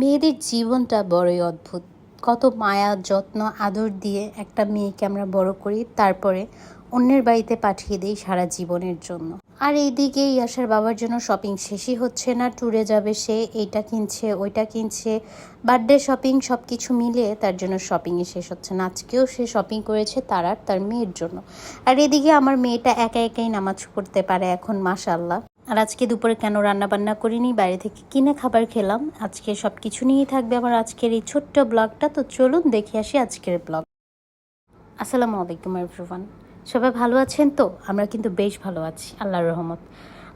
মেয়েদের জীবনটা বড়ই অদ্ভুত। কত মায়া, যত্ন, আদর দিয়ে একটা মেয়েকে আমরা বড় করি, তারপরে অন্যের বাড়িতে পাঠিয়ে দিই সারা জীবনের জন্য। আর এইদিকে ইয়াসার বাবার জন্য শপিং শেষই হচ্ছে না ট্যুরে যাবে সে, এইটা কিনছে, ওইটা কিনছে। বার্থডে শপিং সব কিছু মিলিয়ে তার জন্য শপিংই শেষ হচ্ছে না। আজকেও সে শপিং করেছে তার আর তার মেয়ের জন্য। আর এদিকে আমার মেয়েটা একা একাই নামাজ পড়তে পারে এখন মাশাল্লাহ আর আজকে দুপুরে কেন রান্না বান্না করিনি? বাইরে থেকে কিনে খাবার খেলাম। আজকে সব কিছু নিয়েই থাকবে আমার আজকের এই ছোট্ট ব্লগটা। তো চলুন দেখে আসি আজকের ব্লগ। আসসালামু আলাইকুম এভরিওয়ান সবাই ভালো আছেন তো? আমরা কিন্তু বেশ ভালো আছি, আল্লাহর রহমত।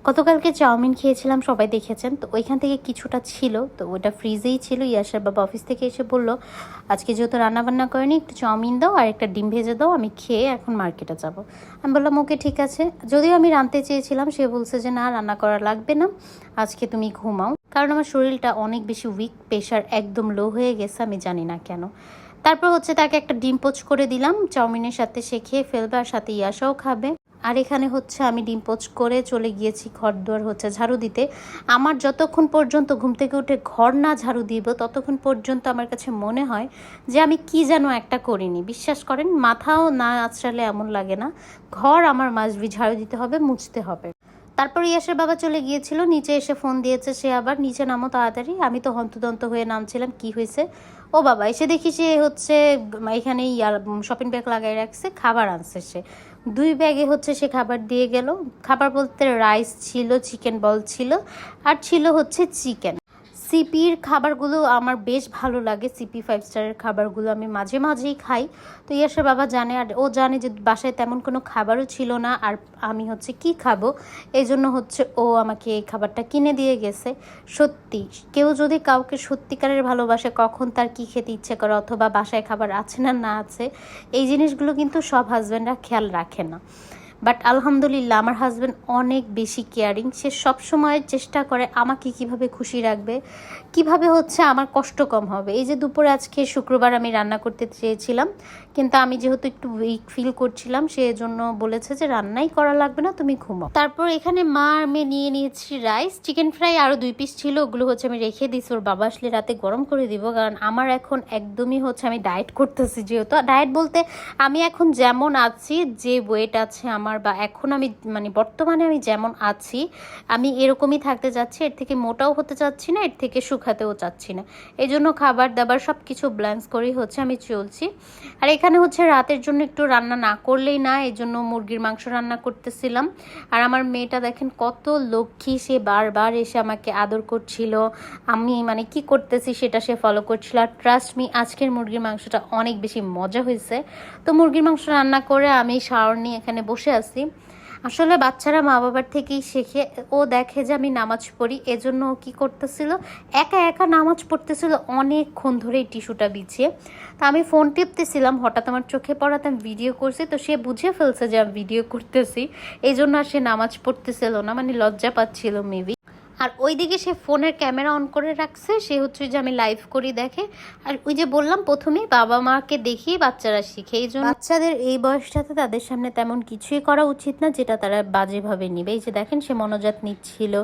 গতকালকে চাউমিন খেয়েছিলাম, সবাই দেখেছেন। তো ওইখান থেকে কিছুটা ছিল, তো ওটা ফ্রিজেই ছিল। ইয়াসার বাবা অফিস থেকে এসে বলল, আজকে যেহেতু রান্না বান্না করেনি, একটু চাউমিন দাও আর একটা ডিম ভেজে দাও, আমি খেয়ে এখন মার্কেটে যাব। আমি বললাম, ওকে, ঠিক আছে। যদিও আমি রাঁধতে চেয়েছিলাম, সে বলছে যে, না, রান্না করা লাগবে না, আজকে তুমি ঘুমাও। কারণ আমার শরীরটা অনেক বেশি উইক প্রেশার একদম লো হয়ে গেছে, আমি জানি না কেন। তারপর হচ্ছে তাকে একটা ডিম পোচ করে দিলাম, চাউমিনের সাথে সে খেয়ে ফেলবে আর সাথে ইয়াসাও খাবে। আর এখানে হচ্ছে আমি ডিম পোচ করে চলে গিয়েছি ঘর দুয়ার হচ্ছে ঝাড়ু দিতে। আমার যতক্ষণ পর্যন্ত ঘুম থেকে উঠে ঘর না ঝাড়ু দিব, ততক্ষণ পর্যন্ত আমার কাছে মনে হয় যে আমি কি যেন একটা করিনি। বিশ্বাস করেন, মাথাও না আছড়ালে এমন লাগে না। ঘর আমার মাঝবি ঝাড়ু দিতে হবে, মুছতে হবে। তারপর ইয়াসের বাবা চলে গিয়েছিল, নিচে এসে ফোন দিয়েছে, সে আবার নিচে নামো তাড়াতাড়ি, আমি তো হন্তদন্ত হয়ে নামছিলাম, কি হয়েছে? ও বাবা, এসে দেখি সে হচ্ছে, এখানে ইয়ার শপিং ব্যাগ লাগাই রাখছে, খাবার আনছে সে। দুই ব্যাগে হচ্ছে সে খাবার দিয়ে গেল। খাবার বলতে রাইস ছিল চিকেন বল ছিল, আর ছিল হচ্ছে চিকেন সিপির খাবারগুলো আমার বেশ ভালো লাগে সিপি ফাইভ স্টারের খাবারগুলো আমি মাঝে মাঝেই খাই। তো ইয়াসের বাবা জানে আর ও জানে যে বাসায় তেমন কোনো খাবারও ছিল না আর আমি হচ্ছে কি খাব। এই জন্য হচ্ছে ও আমাকে এই খাবারটা কিনে দিয়ে গেছে। সত্যি, কেউ যদি কাউকে সত্যিকারের ভালোবাসে কখন তার কি খেতে ইচ্ছে করে অথবা বাসায় খাবার আছে না না আছে, এই জিনিসগুলো কিন্তু সব হাজব্যান্ডরা খেয়াল রাখে না। বাট আলহামদুলিল্লাহ, আমার হাজব্যান্ড অনেক বেশি কেয়ারিং সে সব সময় চেষ্টা করে আমাকে কীভাবে খুশি রাখবে, কীভাবে হচ্ছে আমার কষ্ট কম হবে। এই যে দুপুরে আজকে শুক্রবার আমি রান্না করতে চেয়েছিলাম, কিন্তু আমি যেহেতু একটু উইক ফিল করছিলাম জন্য বলেছে যে, রান্নাই করা লাগবে না, তুমি ঘুমাও। তারপর এখানে মা আর মেয়ে নিয়ে নিয়েছি রাইস চিকেন ফ্রাই আরও দুই পিস ছিল। ওগুলো হচ্ছে আমি রেখে দিয়েছি, ওর বাবা আসলে রাতে গরম করে দিব, কারণ আমার এখন একদমই হচ্ছে আমি ডায়েট করতেছি যেহেতু। ডায়েট বলতে আমি এখন যেমন আছি, যে ওয়েট আছে আমার আমার বা এখন আমি মানে বর্তমানে আমি যেমন আছি, আমি এরকমই থাকতে যাচ্ছি এর থেকে মোটাও হতে চাচ্ছি না, এর থেকে শুকাতেও চাচ্ছি না। এই জন্য খাবার দাবার সব কিছু ব্ল্যান্স করেই হচ্ছে আমি চলছি। আর এখানে হচ্ছে রাতের জন্য একটু রান্না না করলেই না এই জন্য মুরগির মাংস রান্না করতেছিলাম। আর আমার মেয়েটা দেখেন কত লক্ষ্মী, সে বারবার এসে আমাকে আদর করছিল। আমি মানে কি করতেছি সেটা সে ফলো করছিল। আর ট্রাস্ট মি আজকের মুরগির মাংসটা অনেক বেশি মজা হয়েছে। তো মুরগির মাংস রান্না করে আমি শাওয়ার নিয়ে এখানে বসে আছি। আসলে বাচ্চারা মা বাবার থেকেই শেখে। ও দেখে যে আমি নামাজ পড়ি, এজন্য ও কী করতেছিল? একা একা নামাজ পড়তেছিল অনেকক্ষণ ধরে এই টিস্যুটা বিছিয়ে। তা আমি ফোন টিপতেছিলাম, হঠাৎ আমার চোখে পড়াতে আমি ভিডিও করছি, তো সে বুঝে ফেলছে যে আমি ভিডিও করতেছি। এই জন্য আর সে নামাজ পড়তেছিল না মানে লজ্জা পাচ্ছিল মেবি আর ওইদিকে সে ফোনের ক্যামেরা অন করে রাখছে, সে হচ্ছে যে আমি লাইভ করি দেখে। আর ওই যে বললাম প্রথমেই বাবা মাকে দেখিয়ে বাচ্চারা শিখে, এই জন্য বাচ্চাদের এই বয়সটাতে তাদের সামনে তেমন কিছুই করা উচিত না যেটা তারা বাজেভাবে নিবে। এই যে দেখেন সে মনোজাত নিচ্ছিল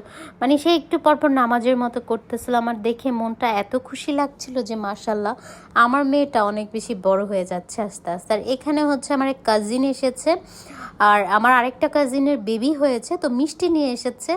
মানে সে একটু পরপর নামাজের মতো করতেছিল। আমার দেখে মনটা এত খুশি লাগছিল যে মার্শাল্লাহ আমার মেয়েটা অনেক বেশি বড় হয়ে যাচ্ছে আস্তে আস্তে। আর এখানে হচ্ছে আমার এক কাজিন এসেছে, আর আমার আরেকটা কাজিনের বেবি হয়েছে, তো মিষ্টি নিয়ে এসেছে।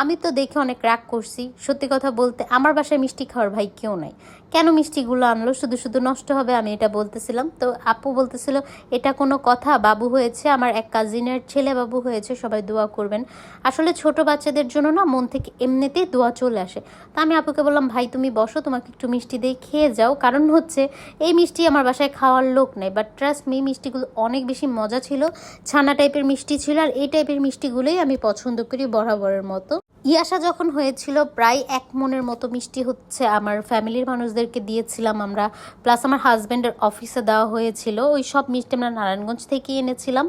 আমি তো দেখে অনেক রাগ করছি। সত্যি কথা বলতে আমার বাসায় মিষ্টি খাওয়ার ভাই কেউ নাই। কেন মিষ্টিগুলো আনলো? শুধু শুধু নষ্ট হবে আমি এটা বলতেছিলাম। তো আপু বলতেছিল, এটা কোনো কথা, বাবু হয়েছে, আমার এক কাজিনের ছেলে বাবু হয়েছে, সবাই দোয়া করবেন। আসলে ছোট বাচ্চাদের জন্য না মন থেকে এমনিতেই দোয়া চলে আসে। তা আমি আপুকে বললাম, ভাই, তুমি বসো, তোমাকে একটু মিষ্টি দিয়ে খেয়ে যাও। কারণ হচ্ছে, এই মিষ্টি আমার বাসায় খাওয়ার লোক নেই। বাট ট্রাস্ট মি মিষ্টিগুলো অনেক বেশি মজা ছিল। ছানা টাইপের মিষ্টি ছিল, আর এই টাইপের মিষ্টিগুলোই আমি পছন্দ করি বরাবরের মতো। ইয়াসা যখন হয়েছিল, প্রায় এক মনের মতো মিষ্টি হচ্ছে আমার ফ্যামিলির মানুষদেরকে দিয়েছিলাম আমরা। প্লাস আমার হাজব্যান্ডের অফিসে দেওয়া হয়েছিল। ওই সব মিষ্টি আমরা নারায়ণগঞ্জ থেকে এনেছিলাম।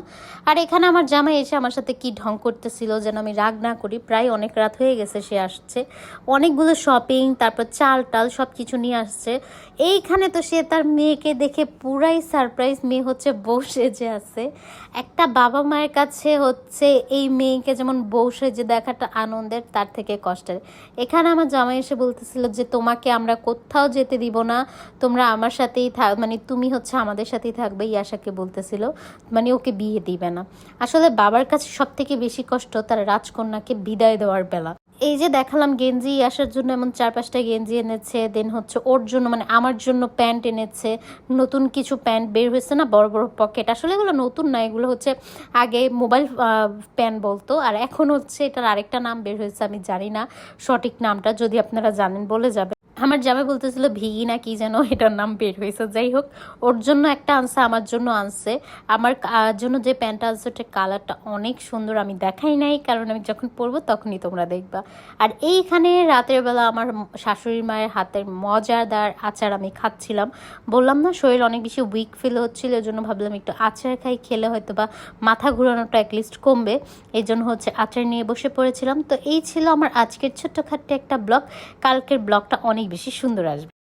আর এখানে আমার জামাই এসে আমার সাথে কি ঢং করতেছিল যেন আমি রাগ না করি। প্রায় অনেক রাত হয়ে গেছে, সে আসছে। অনেকগুলো শপিং তারপর চাল টাল সব কিছু নিয়ে আসছে। এইখানে তো সে তার মেয়েকে দেখে পুরাই সারপ্রাইজ মেয়ে হচ্ছে, বউ সেজে আছে। একটা বাবা মায়ের কাছে হচ্ছে এই মেয়েকে যেমন বউ সেজে দেখাটা আনন্দের। তার থেকে কষ্টের। এখানে আমার জামাই এসে বলতেছিল যে, তোমাকে আমরা কোথাও যেতে দিব না। তোমরা আমার সাথেই থাক মানে তুমি হচ্ছে আমাদের সাথেই থাকবে, ইয়াশাকে বলতেছিল। মানে ওকে বিয়ে দিবে না। আসলে বাবার কাছে সব থেকে বেশি কষ্ট তার রাজকন্যাকে বিদায় দেওয়ার বেলা। এই যে দেখালাম গেঞ্জি আসার জন্য এমন চার পাঁচটা গেঞ্জি এনেছে দেন হচ্ছে ওর জন্য মানে আমার জন্য প্যান্ট এনেছে, নতুন কিছু প্যান্ট বের হয়েছে না, বড় বড় পকেট। আসলে এগুলো নতুন না, এগুলো হচ্ছে আগে মোবাইল প্যান্ট বলতো, আর এখন হচ্ছে এটার আরেকটা নাম বের হয়েছে, আমি জানি না সঠিক নামটা, যদি আপনারা জানেন বলে যাবে আমার জামাই বলতেছিল, ভিগি না, কি যেন এটার নাম বের হয়েছে। যাই হোক, ওর জন্য একটা আনসে আমার জন্য আনছে। আমার জন্য যে প্যান্টটা আনছে, ওটার কালারটা অনেক সুন্দর, আমি দেখাই নাই, কারণ আমি যখন পরবো তখনই তোমরা দেখবা। আর এইখানে রাতের বেলা আমার শাশুড়ি মায়ের হাতের মজাদার আচার আমি খাচ্ছিলাম। বললাম না, শরীর অনেক বেশি উইক ফিল হচ্ছিল এই জন্য ভাবলাম একটু আচার খাই, খেলে হয়তো বা মাথা ঘোরানোটা অ্যাটলিস্ট কমবে। এই জন্য হচ্ছে আচার নিয়ে বসে পড়েছিলাম। তো এই ছিল আমার আজকের ছোট্টখাট্ট একটা ব্লগ। কালকের ব্লগটা অনেক বেশি সুন্দর আসবে।